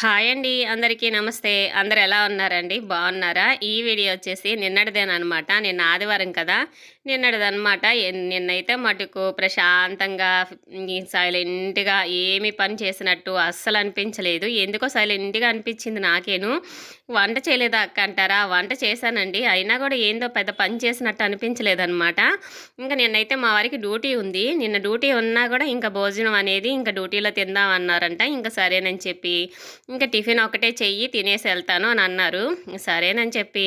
Hi అండి అందరికీ నమస్తే. అందరు ఎలా ఉన్నారండి? బాగున్నారా? ఈ వీడియో వచ్చేసి నిన్నటిదేనమాట నిన్న ఆదివారం కదా? నిన్నటిదనమాట నిన్నైతే మటుకు ప్రశాంతంగా సైలెంట్గా ఏమి పని చేసినట్టు అస్సలు అనిపించలేదు ఎందుకో సైలెంట్గా అనిపించింది నాకేను. వంట చేయలేదా అక్క అంటారా? వంట చేశానండి. అయినా కూడా ఏందో పెద్ద పని చేసినట్టు అనిపించలేదు అనమాట ఇంకా నిన్నైతే మా వారికి డ్యూటీ ఉంది. నిన్న డ్యూటీ ఉన్నా కూడా ఇంకా భోజనం అనేది ఇంకా డ్యూటీలో తిందాం అన్నారంట ఇంకా సరేనని చెప్పి ఇంకా టిఫిన్ ఒకటే చెయ్యి తినేసి వెళ్తాను అని అన్నారు. సరేనని చెప్పి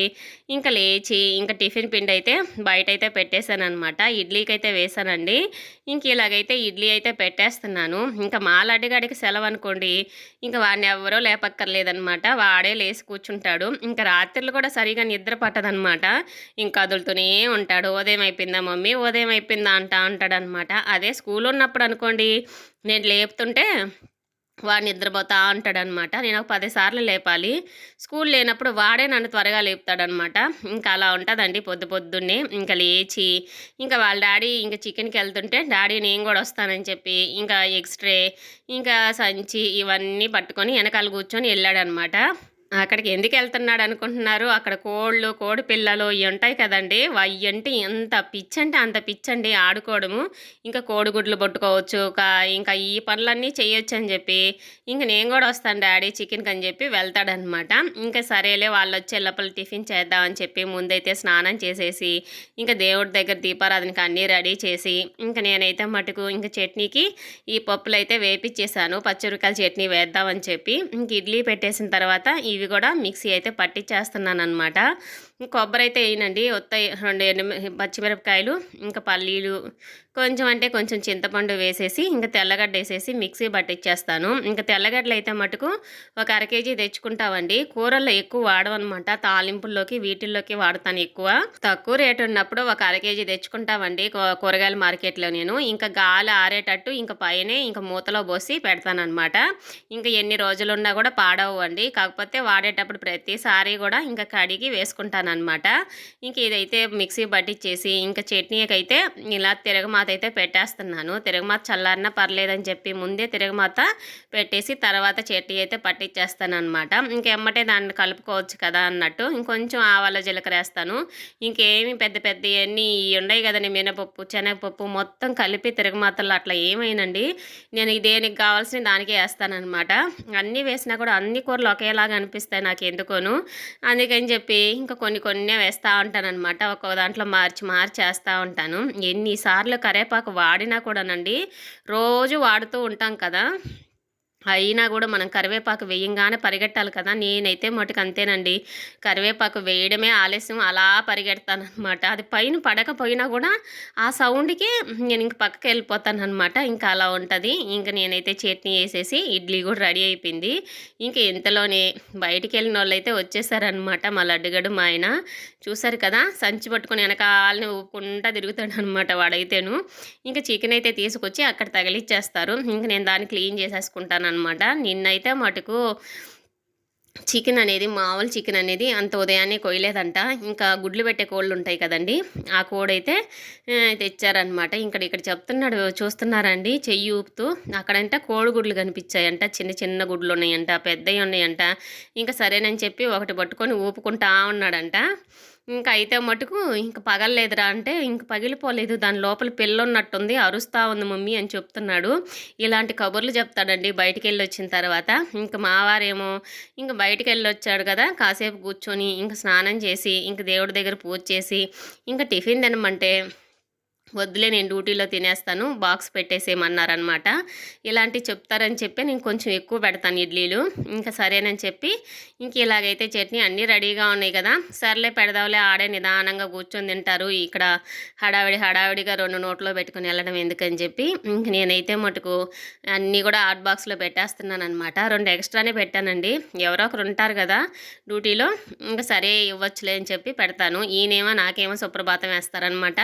ఇంకా లేచి ఇంకా టిఫిన్ పిండి అయితే బయట అయితే పెట్టేశాను అనమాట ఇడ్లీకి అయితే వేసానండి ఇంక ఇలాగైతే ఇడ్లీ అయితే పెట్టేస్తున్నాను. ఇంకా మా లడ్డుగాడికి సెలవు అనుకోండి ఇంకా వాడిని ఎవరో లేపక్కర్లేదనమాట వాడే లేచి కూర్చుంటాడు. ఇంకా రాత్రులు కూడా సరిగా నిద్ర పట్టదనమాట ఇంకా అదులుతూనే ఉంటాడు. ఉదయం అయిపోయిందా మమ్మీ? ఉదయం అయిపోయిందా? అంటా ఉంటాడనమాట అదే స్కూల్ ఉన్నప్పుడు అనుకోండి నేను లేపుతుంటే వాడు నిద్రపోతా ఉంటాడనమాట నేను ఒక పదిసార్లు లేపాలి. స్కూల్ లేనప్పుడు వాడే నన్ను త్వరగా లేపుతాడనమాట. ఇంకా అలా ఉంటుందండి పొద్దు పొద్దున్నే. ఇంకా లేచి ఇంకా వాళ్ళ డాడీ ఇంకా చికెన్కి వెళ్తుంటే డాడీ నేను కూడా వస్తానని చెప్పి ఇంకా ఎక్స్ట్రే ఇంకా సంచి ఇవన్నీ పట్టుకొని వెనకాల కూర్చొని వెళ్ళాడనమాట. అక్కడికి ఎందుకు వెళ్తున్నాడు అనుకుంటున్నారు? అక్కడ కోళ్ళు కోడి పిల్లలు ఇవి ఉంటాయి కదండి. అవి అంటే ఎంత పిచ్చి అంటే అంత పిచ్చండి ఆడుకోవడము. ఇంకా కోడిగుడ్లు పట్టుకోవచ్చు ఇంకా ఈ పనులన్నీ చేయొచ్చు అని చెప్పి. ఇంకా నేను కూడా వస్తాను డాడీ చికెన్కి అని చెప్పి వెళ్తాడనమాట. ఇంకా సరేలే వాళ్ళు వచ్చే లోపల టిఫిన్ చేద్దామని చెప్పి ముందైతే స్నానం చేసేసి ఇంకా దేవుడి దగ్గర దీపారాధనకి అన్నీ రెడీ చేసి ఇంకా నేనైతే మటుకు ఇంకా చట్నీకి ఈ పప్పులు అయితే వేపించేసాను పచ్చిమిరకాయల చట్నీ వేద్దామని చెప్పి ఇంక ఇడ్లీ పెట్టేసిన తర్వాత ఇవి కూడా మిక్సీ అయితే పట్టించేస్తున్నాను అనమాట కొబ్బరి అయితే వేయనండి. ఒత్త రెండు పచ్చిమిరపకాయలు ఇంకా పల్లీలు కొంచెం అంటే కొంచెం చింతపండు వేసేసి ఇంకా తెల్లగడ్డ వేసేసి మిక్సీ పట్టించేస్తాను ఇంకా తెల్లగడ్డలు అయితే మటుకు ఒక అర కేజీ తెచ్చుకుంటామండి. కూరల్లో ఎక్కువ వాడమన్నమాట తాలింపుల్లోకి వీటిల్లోకి వాడతాను ఎక్కువ. తక్కువ రేటు ఉన్నప్పుడు ఒక అర కేజీ తెచ్చుకుంటామండి కూరగాయల మార్కెట్లో నేను. ఇంకా గాలి ఆరేటట్టు ఇంకా పైనే ఇంకా మూతలో పోసి పెడతానమాట ఇంకా ఎన్ని రోజులున్నా కూడా పాడవు అండి కాకపోతే వాడేటప్పుడు ప్రతిసారి కూడా ఇంకా కడిగి వేసుకుంటాను. అనమాట ఇంక ఇదైతే మిక్సీ పట్టించేసి ఇంకా చట్నీకి అయితే ఇలా తిరగమాత అయితే పెట్టేస్తున్నాను. తిరగమాత చల్లారినా పర్లేదని చెప్పి ముందే తిరగమాత పెట్టేసి తర్వాత చట్నీ అయితే పట్టించేస్తాను అనమాట ఇంకెమ్మటే దాన్ని కలుపుకోవచ్చు కదా అన్నట్టు. ఇంకొంచెం ఆవాల జీలకర్ర వేస్తాను ఇంకేమి పెద్ద పెద్ద ఇవన్నీ ఉన్నాయి కదండి మినపప్పు శనగపప్పు మొత్తం కలిపి తిరగమాతల్లో అట్లా ఏమైనండి? నేను దేనికి కావాల్సిన దానికే వేస్తానమాట అన్నీ వేసినా కూడా అన్ని కూరలు ఒకేలాగా అనిపిస్తాయి నాకు ఎందుకోను అందుకని చెప్పి ఇంకా కొన్ని కొన్ని వేస్తూ ఉంటాను అనమాట ఒక్కో దాంట్లో మార్చి మార్చి వేస్తూ ఉంటాను. ఎన్నిసార్లు కరేపాకు వాడినా కూడానండి రోజు వాడుతూ ఉంటాం కదా. అయినా కూడా మనం కరివేపాకు వేయంగానే పరిగెట్టాలి కదా. నేనైతే మటుకు అంతేనండి. కరివేపాకు వేయడమే ఆలస్యం అలా పరిగెడతాను అనమాట అది పైన పడకపోయినా కూడా ఆ సౌండ్కి నేను ఇంక పక్కకి వెళ్ళిపోతాను అనమాట ఇంకా అలా ఉంటుంది. ఇంకా నేనైతే చట్నీ వేసేసి ఇడ్లీ కూడా రెడీ అయిపోయింది. ఇంకా ఇంతలోనే బయటికి వెళ్ళిన వాళ్ళు అయితే వచ్చేసారనమాట మా లడ్డుగడు మా ఆయన. చూసారు కదా సంచి పట్టుకొని వెనకాలని ఊపుకుంటా తిరుగుతాడు అనమాట వాడైతేను. ఇంకా చికెన్ అయితే తీసుకొచ్చి అక్కడ తగిలిచ్చేస్తారు. ఇంక నేను దాన్ని క్లీన్ చేసేసుకుంటాను అనమాట. నిన్నైతే మటుకు చికెన్ అనేది మామూలు చికెన్ అనేది అంత ఉదయాన్నే కొయ్యలేదంట ఇంకా గుడ్లు పెట్టే కోళ్ళు ఉంటాయి కదండి ఆ కోడైతే తెచ్చారనమాట. ఇక్కడ ఇక్కడ చెప్తున్నాడు చూస్తున్నారండి చెయ్యి ఊపుతూ. అక్కడంట కోడిగుడ్లు కనిపించాయంట చిన్న చిన్న గుడ్లు ఉన్నాయంట పెద్దవి ఉన్నాయంట. ఇంకా సరేనని చెప్పి ఒకటి పట్టుకొని ఊపుకుంటా ఉన్నాడంట. ఇంకా అయితే మటుకు ఇంక పగలలేదురా అంటే ఇంక పగిలిపోలేదు. దాని లోపల పిల్ల ఉన్నట్టుంది అరుస్తా ఉంది మమ్మీ అని చెప్తున్నాడు. ఇలాంటి కబుర్లు చెప్తాడండి బయటికి వెళ్ళి వచ్చిన తర్వాత. ఇంక మావారేమో ఇంక బయటికి వెళ్ళి వచ్చాడు కదా కాసేపు కూర్చొని ఇంక స్నానం చేసి ఇంక దేవుడి దగ్గర పూజ చేసి ఇంకా టిఫిన్ తినమంటే వద్దులే నేను డ్యూటీలో తినేస్తాను బాక్స్ పెట్టేసేయమన్నారనమాట ఇలాంటివి చెప్తారని చెప్పి నేను కొంచెం ఎక్కువ పెడతాను ఇడ్లీలు. ఇంకా సరేనని చెప్పి ఇంక ఇలాగైతే చట్నీ అన్నీ రెడీగా ఉన్నాయి కదా. సర్లే పెడదావులే ఆడే నిదానంగా కూర్చొని తింటారు. ఇక్కడ హడావిడి హడావిడిగా రెండు నోట్లో పెట్టుకుని వెళ్ళడం ఎందుకని చెప్పి ఇంక నేనైతే మటుకు అన్నీ కూడా ఆర్ట్ బాక్స్లో పెట్టేస్తున్నాను అనమాట రెండు ఎక్స్ట్రానే పెట్టానండి. ఎవరో ఒకరు ఉంటారు కదా డ్యూటీలో. ఇంకా సరే ఇవ్వచ్చులే అని చెప్పి పెడతాను. ఈయనేమో నాకేమో సుప్రభాతం వేస్తారనమాట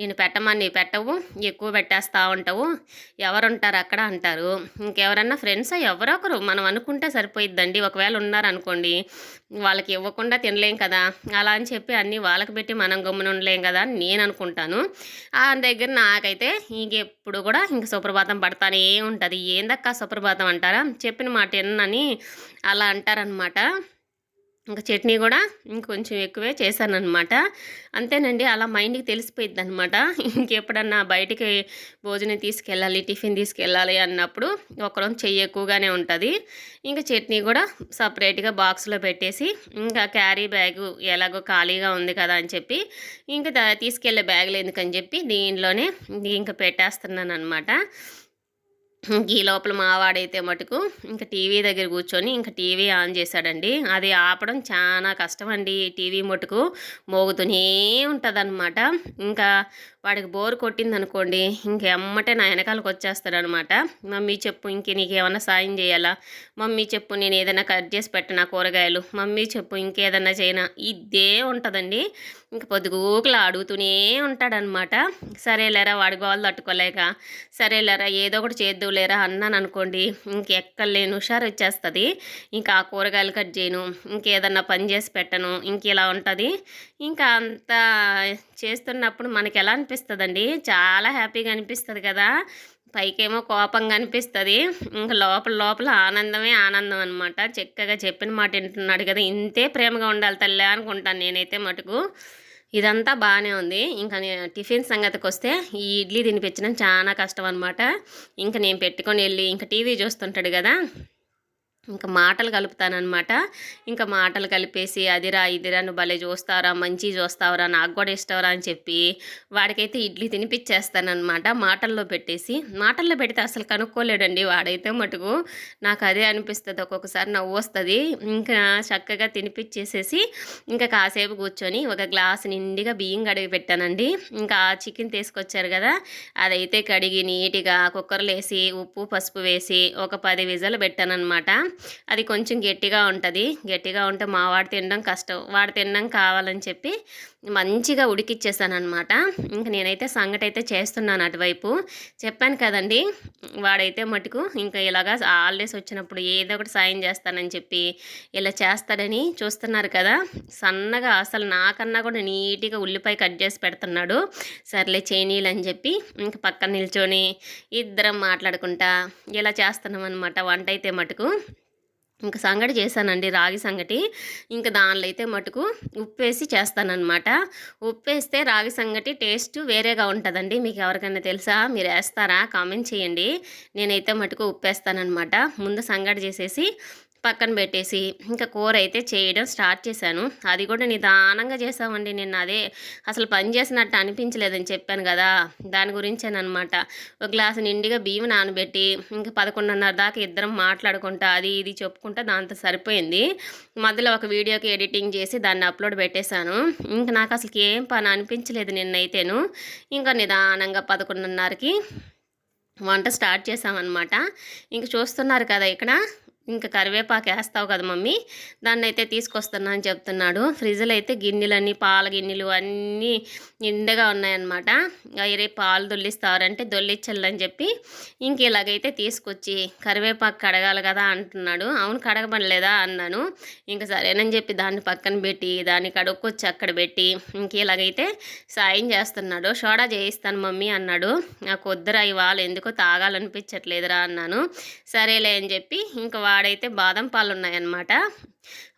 నేను పెట్టమ సామాన్ని పెట్టవు? ఎక్కువ పెట్టేస్తూ ఉంటావు. ఎవరుంటారు అక్కడ అంటారు. ఇంకెవరన్నా ఫ్రెండ్స్? ఎవరో ఒకరు. మనం అనుకుంటే సరిపోయిద్దండి. ఒకవేళ ఉన్నారనుకోండి వాళ్ళకి ఇవ్వకుండా తినలేం కదా. అలా అని చెప్పి అన్నీ వాళ్ళకి పెట్టి మనం గమ్మున ఉండలేం కదా అని నేను అనుకుంటాను. ఆ దగ్గర నాకైతే ఇంకెప్పుడు కూడా ఇంక సుప్రభాతం పడతానే ఉంటుంది. ఏందక్క సుప్రభాతం అంటారా? చెప్పిన మాట ఎన్నని అలా అంటారనమాట ఇంకా చట్నీ కూడా ఇంకొంచెం ఎక్కువే చేశానమాట అంతేనండి అలా మైండ్కి తెలిసిపోయిద్ది అనమాట ఇంకెప్పుడన్నా బయటికి భోజనం తీసుకెళ్ళాలి టిఫిన్ తీసుకెళ్ళాలి అన్నప్పుడు ఒకరం చెయ్యి ఎక్కువగానే ఉంటుంది. ఇంకా చట్నీ కూడా సపరేట్గా బాక్స్లో పెట్టేసి ఇంకా క్యారీ బ్యాగ్ ఎలాగో ఖాళీగా ఉంది కదా అని చెప్పి ఇంకా తీసుకెళ్ళే బ్యాగులు ఎందుకని చెప్పి దీనిలోనే ఇంకా పెట్టేస్తున్నాను అనమాట ఈ లోపల మావాడైతే మటుకు ఇంకా టీవీ దగ్గర కూర్చొని ఇంకా టీవీ ఆన్ చేశాడండి. అది ఆపడం చాలా కష్టం అండి టీవీ మటుకు మోగుతూనే ఉంటుంది ఇంకా వాడికి బోర్ కొట్టింది అనుకోండి ఇంకెమ్మటే నా వెనకాలకు వచ్చేస్తాడనమాట. మమ్మీ చెప్పు ఇంకే నీకేమన్నా సాయం చేయాలా? మమ్మీ చెప్పు నేను ఏదైనా కట్ చేసి పెట్టనా కూరగాయలు? మమ్మీ చెప్పు ఇంకేదన్నా చేయనా? ఇదే ఉంటుందండి. ఇంక పొద్దుగూకులా అడుగుతూనే ఉంటాడనమాట. సరేలేరా వాడి గోలు తట్టుకోలేక. సరేలేరా ఏదో ఒకటి చేద్దులేరా అన్నాను అనుకోండి ఇంకెక్కలేను హుషారు వచ్చేస్తుంది. ఇంకా ఆ కూరగాయలు కట్ చేయను ఇంకేదన్నా పని చేసి పెట్టను ఇంక ఇలా ఉంటుంది. ఇంకా అంత చేస్తున్నప్పుడు మనకి ఎలా అనిపిస్తుందండి? చాలా హ్యాపీగా అనిపిస్తుంది కదా? పైకేమో కోపంగా అనిపిస్తుంది. ఇంకా లోపల లోపల ఆనందమే ఆనందం అనమాట చక్కగా చెప్పిన మాట వింటున్నాడు కదా? ఇంతే ప్రేమగా ఉండాలి తల్లి అనుకుంటాను నేనైతే మటుకు. ఇదంతా బాగానే ఉంది. ఇంకా టిఫిన్ సంగతికి వస్తే ఈ ఇడ్లీ తినిపించడం చాలా కష్టం అనమాట ఇంకా నేను పెట్టుకొని వెళ్ళి ఇంకా టీవీ చూస్తుంటాడు కదా? ఇంకా మాటలు కలుపుతానమాట ఇంకా మాటలు కలిపేసి అదిరా ఇదిరా నువ్వు భలే చూస్తావరా మంచి చూస్తావరా నాకు కూడా ఇష్టవరా అని చెప్పి వాడికైతే ఇడ్లీ తినిపించేస్తానమాట మాటల్లో పెట్టేసి. మాటల్లో పెడితే అసలు కనుక్కోలేడండి వాడైతే మటుకు. నాకు అదే అనిపిస్తుంది ఒక్కొక్కసారి నవ్వు వస్తుంది. ఇంకా చక్కగా తినిపించేసేసి ఇంకా కాసేపు కూర్చొని ఒక గ్లాస్ నిండిగా బియ్యం కడిగి పెట్టానండి. ఇంకా చికెన్ తీసుకొచ్చారు కదా అదైతే కడిగి నీట్గా కుక్కర్లో వేసి ఉప్పు పసుపు వేసి ఒక పది విజలు పెట్టానమాట అది కొంచెం గట్టిగా ఉంటుంది. గట్టిగా ఉంటే మా వాడు తినడం కష్టం. వాడు తినడం కావాలని చెప్పి మంచిగా ఉడికిచ్చేసాను అనమాట ఇంక నేనైతే సంగటి అయితే చేస్తున్నాను అటువైపు. చెప్పాను కదండి వాడైతే మటుకు ఇంకా ఇలాగా హాలిడేస్ వచ్చినప్పుడు ఏదో ఒకటి సాయం చేస్తానని చెప్పి ఇలా చేస్తాడని చూస్తున్నారు కదా. సన్నగా అసలు నాకన్నా కూడా నీట్గా ఉల్లిపాయ కట్ చేసి పెడుతున్నాడు. సర్లే చేనీలు అని చెప్పి ఇంక పక్కన నిల్చొని ఇద్దరం మాట్లాడుకుంటా ఇలా చేస్తున్నాం అనమాట వంట అయితే మటుకు. ఇంకా సంగటి చేశానండి రాగి సంగటి. ఇంకా దానిలో అయితే మటుకు ఉప్పు వేసి చేస్తానన్నమాట. ఉప్పు వేస్తే రాగి సంగటి టేస్ట్ వేరేగా ఉంటుందండి. మీకు ఎవరికైనా తెలుసా? మీరు వేస్తారా? కామెంట్ చేయండి. నేనైతే మటుకు ఉప్పు వేస్తానమాట ముందు సంగటి చేసేసి పక్కన పెట్టేసి ఇంకా కూర అయితే చేయడం స్టార్ట్ చేశాను. అది కూడా నిదానంగా చేసామండి నిన్న అదే అసలు పని చేసినట్టు అనిపించలేదని చెప్పాను కదా. దాని గురించేనమాట ఒక గ్లాసు నిండిగా బియ్యం నానబెట్టి ఇంకా పదకొండున్నర దాకా ఇద్దరం మాట్లాడుకుంటా అది ఇది చెప్పుకుంటా దాంతో సరిపోయింది. మధ్యలో ఒక వీడియోకి ఎడిటింగ్ చేసి దాన్ని అప్లోడ్ పెట్టేశాను. ఇంకా నాకు అసలు ఏం పని అనిపించలేదు నిన్నైతేను. ఇంకా నిదానంగా పదకొండున్నరకి వంట స్టార్ట్ చేసామన్నమాట ఇంక చూస్తున్నారు కదా ఇక్కడ ఇంకా కరివేపాకు వేస్తావు కదా మమ్మీ దాన్ని అయితే తీసుకొస్తున్నా అని చెప్తున్నాడు. ఫ్రిడ్జ్లో అయితే గిన్నెలన్నీ పాల గిన్నెలు అన్నీ నిండుగా ఉన్నాయన్నమాట. అయ్యరే పాలు దొల్లిస్తారంటే దొల్లిచ్చలని చెప్పి ఇంక ఇలాగైతే తీసుకొచ్చి కరివేపాకు కడగాలి కదా అంటున్నాడు. అవును కడగబడలేదా అన్నాను. ఇంకా సరేనని చెప్పి దాన్ని పక్కన పెట్టి దాన్ని కడుక్కొచ్చి అక్కడ పెట్టి ఇంక ఇలాగైతే సాయం చేస్తున్నాడు. సోడా చేయిస్తాను మమ్మీ అన్నాడు. నాకు వద్దురా ఇవాళ ఎందుకో తాగాలనిపించట్లేదురా అన్నాను. సరేలే అని చెప్పి ఇంకా వాడైతే బాదం పాలు ఉన్నాయన్నమాట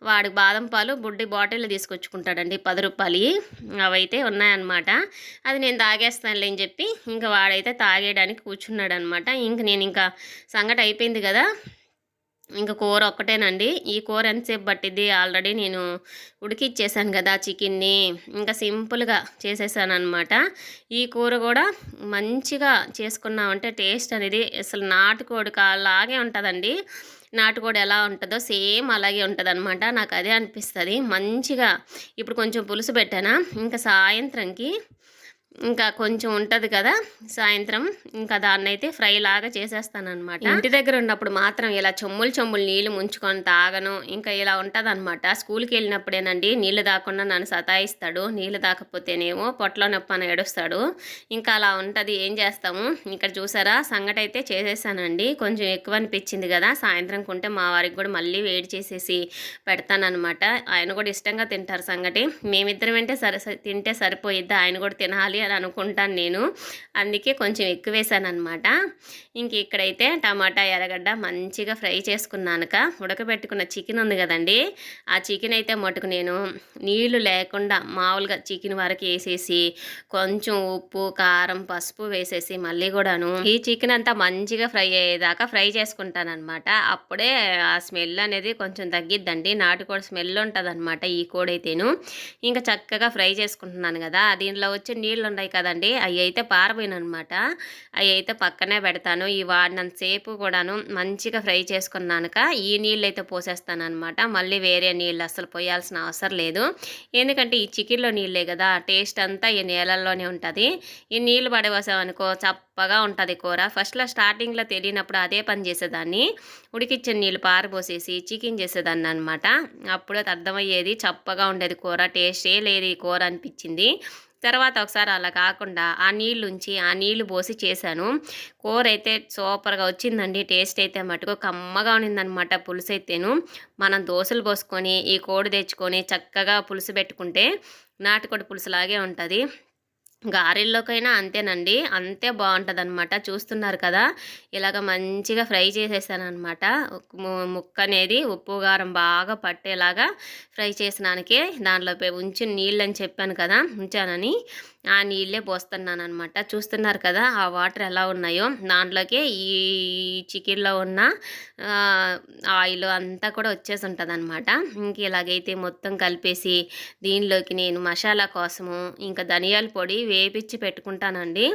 వాడు బాదం పాలు బుడ్డి బాటిల్ తీసుకొచ్చుకుంటాడండి పది రూపాయలు. అవైతే ఉన్నాయన్నమాట. అది నేను తాగేస్తానులే అని చెప్పి ఇంకా వాడైతే తాగేయడానికి కూర్చున్నాడు అనమాట ఇంక నేను ఇంకా సంగటి అయిపోయింది కదా. ఇంకా కూర ఒక్కటేనండి. ఈ కూర ఎంతసేపు పట్టిద్ది? ఆల్రెడీ నేను ఉడికిచ్చేసాను కదా చికెన్ని. ఇంకా సింపుల్గా చేసేసాను అనమాట ఈ కూర కూడా మంచిగా చేసుకున్నామంటే టేస్ట్ అనేది అసలు నాటుకోడి కాలాగే ఉంటుందండి. నాటుకోడి ఎలా ఉంటుందో సేమ్ అలాగే ఉంటుంది అనమాట నాకు అదే అనిపిస్తుంది. మంచిగా ఇప్పుడు కొంచెం పులుసు పెట్టానా ఇంకా సాయంత్రంకి ఇంకా కొంచెం ఉంటుంది కదా సాయంత్రం ఇంకా దాన్ని అయితే ఫ్రై లాగా చేసేస్తానమాట ఇంటి దగ్గర ఉన్నప్పుడు మాత్రం ఇలా చెమ్ములు చెమ్ములు నీళ్ళు ముంచుకొని తాగను ఇంకా ఇలా ఉంటుంది అనమాట స్కూల్కి వెళ్ళినప్పుడేనండి నీళ్ళు దాకుండా నన్ను సతాయిస్తాడు నీళ్ళు దాకపోతేనేమో పొట్టలో నొప్పి అని ఏడుస్తాడు. ఇంకా అలా ఉంటుంది ఏం చేస్తాము? ఇక్కడ చూసారా సంగటి అయితే చేసేసానండి. కొంచెం ఎక్కువ అనిపించింది కదా సాయంత్రం కొంటే మా వారికి కూడా మళ్ళీ వేడి చేసేసి పెడతానమాట ఆయన కూడా ఇష్టంగా తింటారు సంగటి. మేమిద్దరం అంటే సరి తింటే సరిపోయిద్ది ఆయన కూడా తినాలి అని అనుకుంటాను నేను. అందుకే కొంచెం ఎక్కువ వేసాను అనమాట ఇంక ఇక్కడైతే టమాటా ఎర్రగడ్డ మంచిగా ఫ్రై చేసుకున్నానుక. ఉడకబెట్టుకున్న చికెన్ ఉంది కదండి ఆ చికెన్ అయితే మటుకు నేను నీళ్ళు లేకుండా మామూలుగా చికెన్ వరకు వేసేసి కొంచెం ఉప్పు కారం పసుపు వేసేసి మళ్ళీ కూడాను ఈ చికెన్ అంతా మంచిగా ఫ్రై అయ్యేదాకా ఫ్రై చేసుకుంటాను అనమాట అప్పుడే ఆ స్మెల్ అనేది కొంచెం తగ్గిద్దండి. నాటుకోడి స్మెల్ ఉంటుంది అనమాట ఈ కోడైతేను. ఇంకా చక్కగా ఫ్రై చేసుకుంటున్నాను కదా దీనిలో వచ్చే నీళ్ళు ఉన్నాయి కదండి. అవి అయితే పారబోయిన అనమాట అవి అయితే పక్కనే పెడతాను. ఈ వాడినంతసేపు కూడాను మంచిగా ఫ్రై చేసుకున్నాక ఈ నీళ్ళు అయితే పోసేస్తాను అనమాట మళ్ళీ వేరే నీళ్ళు అసలు పోయాల్సిన అవసరం లేదు. ఎందుకంటే ఈ చికెన్లో నీళ్ళే కదా. టేస్ట్ అంతా ఈ నీళ్ళల్లోనే ఉంటుంది. ఈ నీళ్ళు పడవేసామనుకో చప్పగా ఉంటుంది కూర. ఫస్ట్లో స్టార్టింగ్లో తెలియనప్పుడు అదే పని చేసేదాన్ని. ఉడికిచ్చిన నీళ్ళు పారబోసేసి చికెన్ చేసేదాన్ని అనమాట అప్పుడే అర్థమయ్యేది చప్పగా ఉండేది కూర. టేస్టే లేదు ఈ కూర అనిపించింది. తర్వాత ఒకసారి అలా కాకుండా ఆ నీళ్ళు ఉంచి ఆ నీళ్ళు పోసి చేశాను. కూర అయితే సూపర్గా వచ్చిందండి. టేస్ట్ అయితే మటుకు కమ్మగా ఉన్నిందనమాట పులుసు అయితేను మనం దోశలు పోసుకొని ఈ కోడి తెచ్చుకొని చక్కగా పులుసు పెట్టుకుంటే నాటుకోడి పులుసులాగే ఉంటుంది. గారెల్లోకైనా అంతేనండి. అంతే బాగుంటుంది అనమాట చూస్తున్నారు కదా? ఇలాగ మంచిగా ఫ్రై చేసేసాను అనమాట ముక్క అనేది ఉప్పు కారం బాగా పట్టేలాగా ఫ్రై చేసినానికి దాంట్లో ఉంచి నీళ్ళు అని చెప్పాను కదా? ఉంచానని. ఆ నీళ్ళే పోస్తున్నాను అనమాట చూస్తున్నారు కదా? ఆ వాటర్ ఎలా ఉన్నాయో. దాంట్లోకి ఈ చికెన్లో ఉన్న ఆయిల్ అంతా కూడా వచ్చేసి ఉంటుంది అనమాట ఇంక ఇలాగైతే మొత్తం కలిపేసి దీనిలోకి నేను మసాలా కోసము ఇంకా ధనియాల పొడి వేపించి పెట్టుకుంటానండి.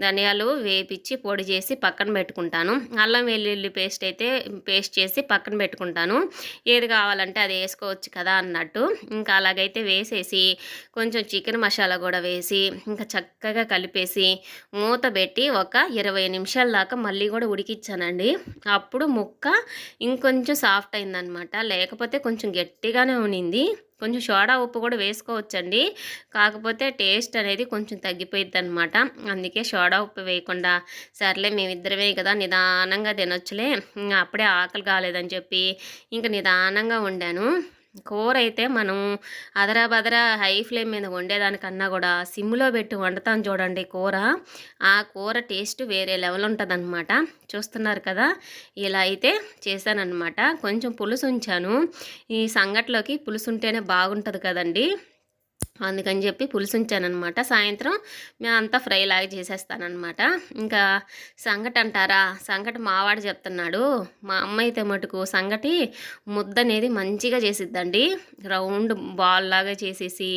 ధనియాలు వేపించి పొడి చేసి పక్కన పెట్టుకుంటాను. అల్లం వెల్లుల్లి పేస్ట్ అయితే పేస్ట్ చేసి పక్కన పెట్టుకుంటాను. ఏది కావాలంటే అది వేసుకోవచ్చు కదా అన్నట్టు. ఇంకా అలాగైతే వేసేసి కొంచెం చికెన్ మసాలా కూడా వేసి ఇంకా చక్కగా కలిపేసి మూత పెట్టి ఒక ఇరవై నిమిషాల దాకా మళ్ళీ కూడా ఉడికిచ్చానండి. అప్పుడు ముక్క ఇంకొంచెం సాఫ్ట్ అయిందనమాట లేకపోతే కొంచెం గట్టిగానే ఉనింది. కొంచెం సోడా ఉప్పు కూడా వేసుకోవచ్చండి. కాకపోతే టేస్ట్ అనేది కొంచెం తగ్గిపోయిద్ది అనమాట అందుకే సోడా ఉప్పు వేయకుండా సర్లే మేమిద్దరమే కదా నిదానంగా తినొచ్చులే. అప్పుడే ఆకలి కాలేదని చెప్పి ఇంకా నిదానంగా వండాను. కూర అయితే మనం అదరా బదరా హై ఫ్లేమ్ మీద వండేదానికన్నా కూడా సిమ్లో పెట్టి వండుతాం చూడండి కూర. ఆ కూర టేస్ట్ వేరే లెవెల్ ఉంటుందన్నమాట. చూస్తున్నారు కదా? ఇలా అయితే చేశానన్నమాట. కొంచెం పులుసు ఉంచాను. ఈ సంగట్లోకి పులుసు ఉంటేనే బాగుంటుంది కదండి. అందుకని చెప్పి పులుసు ఉంచానమాట సాయంత్రం మేము అంతా ఫ్రై లాగా చేసేస్తానమాట ఇంకా సంగటి అంటారా? సంగటి మావాడు చెప్తున్నాడు. మా అమ్మ అయితే మటుకు సంగటి ముద్ద అనేది మంచిగా చేసిద్దండి. రౌండ్ బాల్ లాగా చేసేసి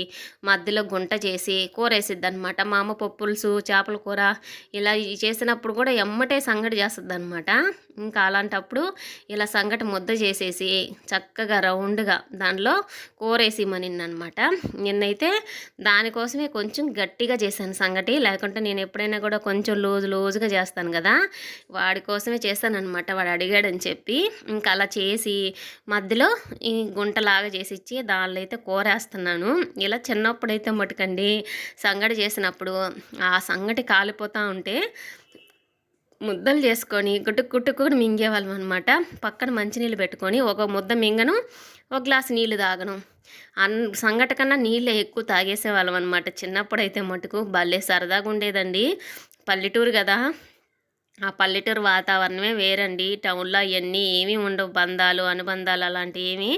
మధ్యలో గుంట చేసి కూర వేసిద్ది అనమాట మా అమ్మ పప్పులుసు చేపల కూర ఇలా చేసినప్పుడు కూడా ఎమ్మటే సంగటి చేస్తుంది అనమాట ఇంకా అలాంటప్పుడు ఇలా సంగటి ముద్ద చేసేసి చక్కగా రౌండ్గా దానిలో కూర అనమాట నిన్నైతే దానికోసమే కొంచెం గట్టిగా చేశాను సంగటి. లేకుంటే నేను ఎప్పుడైనా కూడా కొంచెం లూజు లూజుగా చేస్తాను కదా. వాడి కోసమే చేస్తానమాట వాడు అడిగాడని చెప్పి ఇంకా అలా చేసి మధ్యలో ఈ గుంటలాగా చేసి ఇచ్చి దానిలో అయితే కూరేస్తున్నాను. ఇలా చిన్నప్పుడైతే మటుకండి సంగటి చేసినప్పుడు ఆ సంగటి కాలిపోతూ ఉంటే ముద్దలు చేసుకొని గుట్టుకు గుట్టుకుని మింగేవాళ్ళం అనమాట పక్కన మంచినీళ్ళు పెట్టుకొని ఒక ముద్ద మింగను ఒక గ్లాస్ నీళ్ళు తాగను. అన్ సంగట కన్నా నీళ్ళే ఎక్కువ తాగేసేవాళ్ళం అనమాట చిన్నప్పుడు అయితే మటుకు భలే సరదాగా ఉండేదండి. పల్లెటూరు కదా. ఆ పల్లెటూరు వాతావరణమే వేరండి. టౌన్లో అవన్నీ ఏమీ ఉండవు. బంధాలు అనుబంధాలు అలాంటివి ఏమీ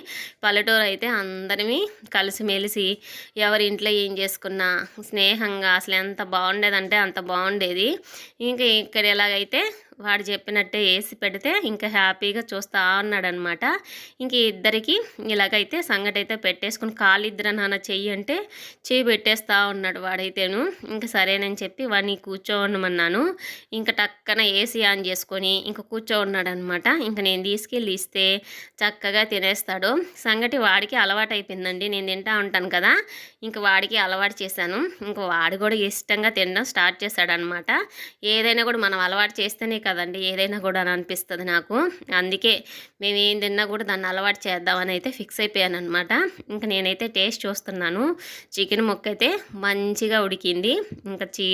పల్లెటూరు అయితే అందరినీ కలిసిమెలిసి ఎవరి ఇంట్లో ఏం చేసుకున్నా స్నేహంగా అసలు ఎంత బాగుండేదంటే అంత బాగుండేది. ఇంకా ఇక్కడ ఎలాగైతే వాడు చెప్పినట్టే వేసి పెడితే ఇంకా హ్యాపీగా చూస్తూ ఉన్నాడనమాట ఇంక ఇద్దరికి ఇలాగైతే సంగటి అయితే పెట్టేసుకుని కాళ్ళు నాన్న చెయ్యి అంటే చెయ్యి పెట్టేస్తా ఉన్నాడు వాడైతేను. ఇంకా సరేనని చెప్పి వాడిని కూర్చోమన్నాను ఇంకా టక్కన ఏసీ ఆన్ చేసుకొని ఇంకా కూర్చోన్నాడు అనమాట ఇంకా నేను తీసుకెళ్ళి ఇస్తే చక్కగా తినేస్తాడు. సంగటి వాడికి అలవాటు అయిపోయిందండి నేను తింటా ఉంటాను కదా. ఇంకా వాడికి అలవాటు చేశాను. ఇంకా వాడు కూడా ఇష్టంగా తినడం స్టార్ట్ చేశాడనమాట. ఏదైనా కూడా మనం అలవాటు చేస్తేనే కదండి ఏదైనా కూడా అని అనిపిస్తుంది నాకు. అందుకే మేము ఏం తిన్నా కూడా దాన్ని అలవాటు చేద్దామని అయితే ఫిక్స్ అయిపోయాను అనమాట ఇంకా నేనైతే టేస్ట్ చూస్తున్నాను. చికెన్ ముక్క అయితే మంచిగా ఉడికింది. ఇంకా చీ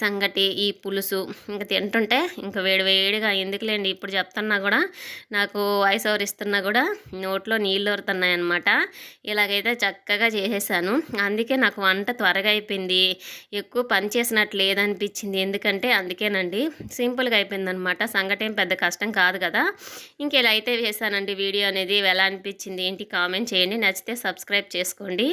సంగటి ఈ పులుసు ఇంకా తింటుంటే ఇంకా వేడి వేడిగా ఎందుకులేండి ఇప్పుడు చెప్తున్నా కూడా నాకు వాయిస్ ఓవర్ ఇస్తున్నా కూడా నోట్లో నీళ్ళు ఊరుతున్నాయి అనమాట ఇలాగైతే చక్కగా చేసేసాను. అందుకే నాకు వంట త్వరగా అయిపోయింది. ఎక్కువ పని చేసినట్లు లేదనిపించింది. ఎందుకంటే అందుకేనండి సింపుల్గా అయిపోయింది అనమాట సంగటేం పెద్ద కష్టం కాదు కదా. ఇంక ఇలా అయితే వేసానండి వీడియో అనేది ఎలా అనిపించింది ఏంటి కామెంట్ చేయండి. నచ్చితే సబ్స్క్రైబ్ చేసుకోండి.